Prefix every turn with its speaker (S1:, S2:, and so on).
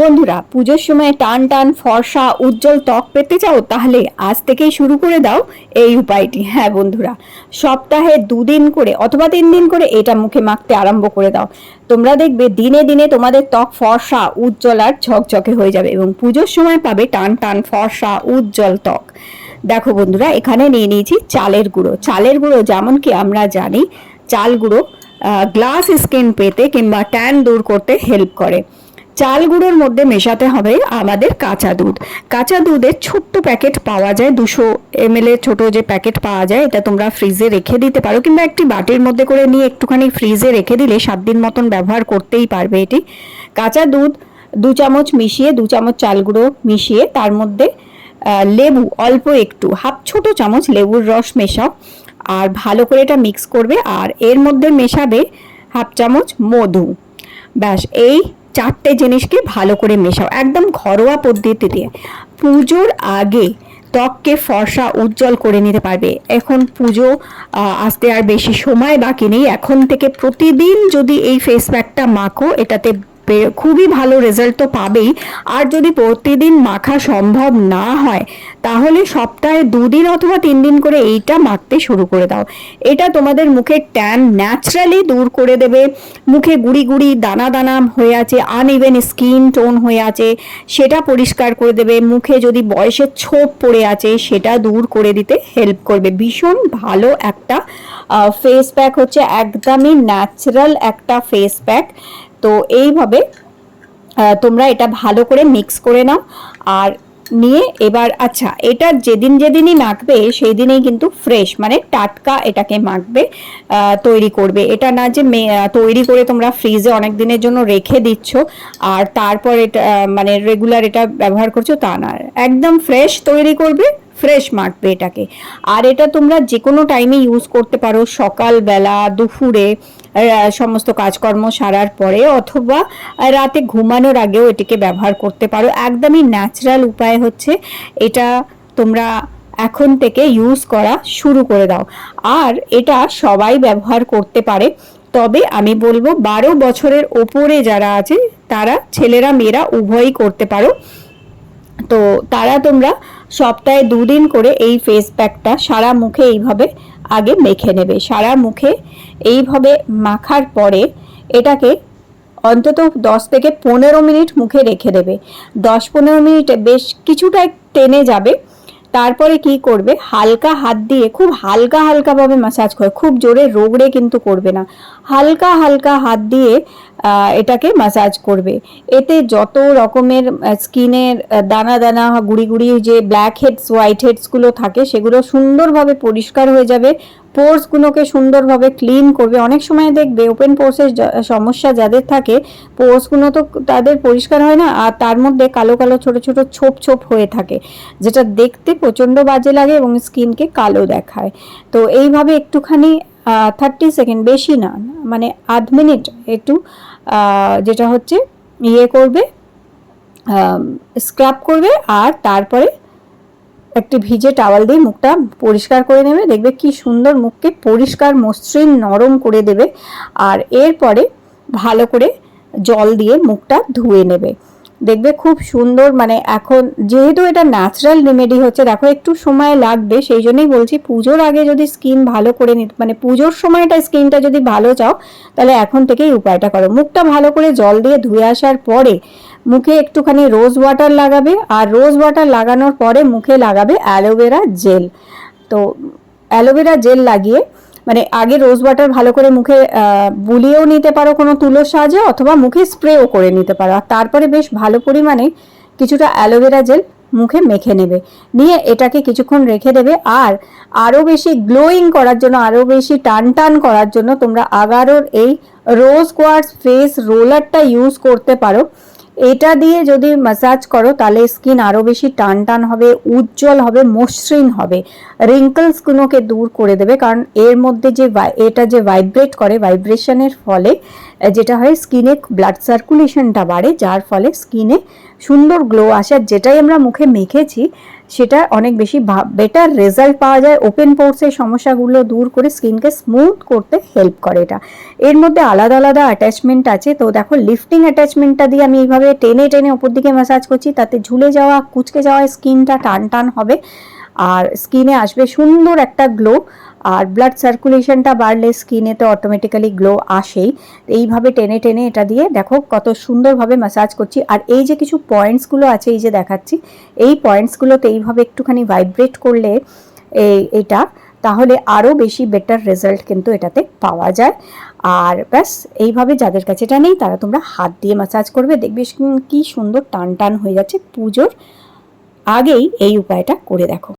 S1: বন্ধুরা, পুজোর সময় টান টান, ফর্সা, উজ্জ্বল ত্বক পেতে চাও, তাহলে আজ থেকেই শুরু করে দাও এই উপায়টি। হ্যাঁ বন্ধুরা, সপ্তাহে দুদিন করে অথবা তিন দিন করে এটা মুখে মাখতে আরম্ভ করে দাও। তোমরা দেখবে দিনে দিনে তোমাদের ত্বক ফর্সা, উজ্জ্বল আর ঝকঝকে হয়ে যাবে এবং পুজোর সময় পাবে টান টান, ফর্সা, উজ্জ্বল ত্বক। দেখো বন্ধুরা, এখানে নিয়ে নিয়েছি চালের গুঁড়ো। চালের গুঁড়ো যেমন কি আমরা জানি, চাল গুঁড়ো গ্লাস স্কিন পেতে কিংবা ট্যান দূর করতে হেল্প করে। চাল গুঁড়োর মধ্যে মেশাতে হবে আমাদের কাঁচা দুধ। কাঁচা দুধের ছোট্ট প্যাকেট পাওয়া যায়, দুশো এম এর ছোট যে প্যাকেট পাওয়া যায়, এটা তোমরা ফ্রিজে রেখে দিতে পারো কিংবা একটি বাটির মধ্যে করে নিয়ে একটুখানি ফ্রিজে রেখে দিলে সাত দিন মতন ব্যবহার করতেই পারবে এটি। কাঁচা দুধ দু চামচ মিশিয়ে, দু চামচ চাল গুঁড়ো মিশিয়ে তার মধ্যে লেবু অল্প একটু, হাফ ছোট চামচ লেবুর রস মেশাও। আর ভালো করে এটা মিক্স করবে আর এর মধ্যে মেশাবে হাফ চামচ মধু। ব্যাস, এই চারটে জিনিসকে ভালো করে মেশাও, একদম ঘরোয়া পদ্ধতিতে পুজোর আগে ত্বককে ফর্সা উজ্জ্বল করে নিতে পারবে। এখন পুজো আসতে আর বেশি সময় বাকি নেই। এখন থেকে প্রতিদিন যদি এই ফেস প্যাকটা মাখো, এটাতে খুবই ভালো রেজাল্ট তো পাবেই। আর যদি প্রতিদিন মাখা সম্ভব না হয়, তাহলে সপ্তাহে দুদিন অথবা তিন দিন করে এইটা মাখতে শুরু করে দাও। এটা তোমাদের মুখের ট্যান ন্যাচারালি দূর করে দেবে। মুখে গুড়ি গুড়ি দানা দানা হয়ে আছে আনইভেন স্কিন টোন হয়ে আছে, সেটা পরিষ্কার করে দেবে। মুখে যদি বয়সের ছোপ পড়ে আছে, সেটা দূর করে দিতে হেল্প করবে। ভীষণ ভালো একটা ফেস প্যাক হচ্ছে, একদমই ন্যাচারাল একটা ফেস প্যাক তো এইভাবে তোমরা এটা ভালো করে মিক্স করে নাও। আর নিয়ে এবার আচ্ছা এটা যেদিন যেদিনই মাখবে সেই দিনেই কিন্তু ফ্রেশ মানে টাটকা এটাকে মাখবে তৈরি করবে। এটা না যে তৈরি করে তোমরা ফ্রিজে অনেক দিনের জন্য রেখে দিচ্ছ, আর তারপর এটা মানে রেগুলার এটা ব্যবহার করছ, তা না। একদম ফ্রেশ তৈরি করবে ফ্রেশ মাখবে এটাকে। আর এটা তোমরা যে কোনো টাইমে ইউজ করতে পারো, সকালবেলা, দুপুরে সমস্ত কাজকর্ম সারার পরে অথবা রাতে ঘুমানোর আগেও এটিকে ব্যবহার করতে পারো। একদমই ন্যাচারাল উপায় হচ্ছে এটা তোমরা এখন থেকে ইউজ করা শুরু করে দাও। আর এটা সবাই ব্যবহার করতে পারে। তবে আমি বলব, বারো বছরের ওপরে যারা আছে, তারা ছেলেরা মেয়েরা উভয়ই করতে পারো। তো তারা তোমরা সপ্তাহে দুদিন করে এই ফেস প্যাকটা সারা মুখে এইভাবে আগে মেখে নেবে। সারা মুখে এইভাবে মাখার পরে এটাকে অন্তত দশ থেকে পনেরো মিনিট মুখে রেখে দেবে। দশ পনেরো মিনিটে বেশ কিছুটা টেনে যাবে। তারপরে কি করবে? হালকা হাত দিয়ে, খুব হালকা হালকাভাবে ম্যাসাজ করে, খুব জোরে রোগড়ে কিন্তু করবে না। হালকা হালকা হাত দিয়ে এটাকে ম্যাসাজ করবে। এতে যত রকমের স্কিনের দানা দানা, গুড়ি গুড়ি যে ব্ল্যাক হেডস হোয়াইট হেডসগুলো থাকে, সেগুলো সুন্দরভাবে পরিষ্কার হয়ে যাবে। পোর্সগুলোকে সুন্দরভাবে ক্লিন করবে। অনেক সময় দেখবে ওপেন পোর্সের সমস্যা যাদের থাকে পোর্সগুলো তো তাদের পরিষ্কার হয় না, আর তার মধ্যে কালো কালো ছোট ছোট ছোপ ছোপ হয়ে থাকে, যেটা দেখতে প্রচণ্ড বাজে লাগে এবং স্কিনকে কালো দেখায়। তো এইভাবে একটুখানি থার্টি সেকেন্ড বেশি না মানে আধ মিনিট একটু যেটা হচ্ছে ইয়ে করবে স্ক্রাব করবে আর তারপরে একটি ভিজে টাওয়াল দিয়ে মুখটা পরিষ্কার করে নেবে। দেখবে কি সুন্দর মুখকে পরিষ্কার, মসৃণ, নরম করে দেবে আর এরপরে ভালো করে জল দিয়ে মুখটা ধুয়ে নেবে। দেখবে খুব সুন্দর মানে এখন যেহেতু এটা ন্যাচারাল রেমেডি হচ্ছে, দেখো একটু সময় লাগবে, সেই জন্যই বলছি পুজোর আগে যদি স্কিন ভালো করে নিতে মানে পুজোর সময়টা স্কিনটা যদি ভালো চাও, তাহলে এখন থেকেই উপায়টা করো। মুখটা ভালো করে জল দিয়ে ধুয়ে আসার পরে মুখে একটুখানি রোজ ওয়াটার লাগাবে, আর রোজ ওয়াটার লাগানোর পরে মুখে লাগাবে অ্যালোভেরা জেল তো অ্যালোভেরা জেল লাগিয়ে মানে আগে রোজ ওয়াটার ভালো করে মুখে বুলিয়েও নিতে পারো কোনো তুলোর সাহায্যে অথবা মুখে স্প্রেও করে নিতে পারো। আর তারপরে বেশ ভালো পরিমাণে কিছুটা অ্যালোভেরা জেল মুখে মেখে নেবে। নিয়ে এটাকে কিছুক্ষণ রেখে দেবে। আর আরও বেশি গ্লোয়িং করার জন্য আরও বেশি টান টান করার জন্য তোমরা আগারোর এই রোজ কোয়ার্টস ফেস রোলারটা ইউজ করতে পারো। এটা দিয়ে যদি ম্যাসাজ করো, তাহলে স্কিন আরও বেশি টান টান হবে, উজ্জ্বল হবে, মসৃণ হবে। রিঙ্কলসগুলোকে দূর করে দেবে, কারণ এর মধ্যে যে এটা যে ভাইব্রেট করে ভাইব্রেশনের ফলে যেটা হয় স্কিনে ব্লাড সার্কুলেশনটা বাড়ে, যার ফলে স্কিনে সুন্দর গ্লো আসে। যেটাই আমরা মুখে মেখেছি সেটা অনেক বেশি বেটার রেজাল্ট পাওয়া যায়। ওপেন পোর্সের সমস্যাগুলো দূর করে স্কিনকে স্মুথ করতে হেল্প করে এটা। এর মধ্যে আলাদা আলাদা অ্যাটাচমেন্ট আছে। তো দেখো লিফটিং অ্যাটাচমেন্টটা দিয়ে আমি এইভাবে টেনে টেনে ওপর দিকে ম্যাসাজ করছি, তাতে ঝুলে যাওয়া, কুচকে যাওয়া স্কিনটা টান টান হবে। আর স্কিনে আসবে সুন্দর একটা গ্লো আর ব্লাড সার্কুলেশনটা বাড়লে স্কিনে তো অটোমেটিক্যালি গ্লো আসেই। এইভাবে টেনে টেনে এটা দিয়ে দেখো কত সুন্দরভাবে ম্যাসাজ করছি। আর এই যে কিছু পয়েন্টসগুলো আছে, এই যে দেখাচ্ছি, এই পয়েন্টসগুলোতে এইভাবে একটুখানি ভাইব্রেট করলে এই, এটা, তাহলে আরও বেশি বেটার রেজাল্ট কিন্তু এটাতে পাওয়া যায়। আর ব্যাস, এইভাবে যাদের কাছে এটা নেই, তারা তোমরা হাত দিয়ে ম্যাসাজ করবে। দেখবে কি সুন্দর টান টান হয়ে যাচ্ছে। পুজোর আগেই এই উপায়টা করে দেখো।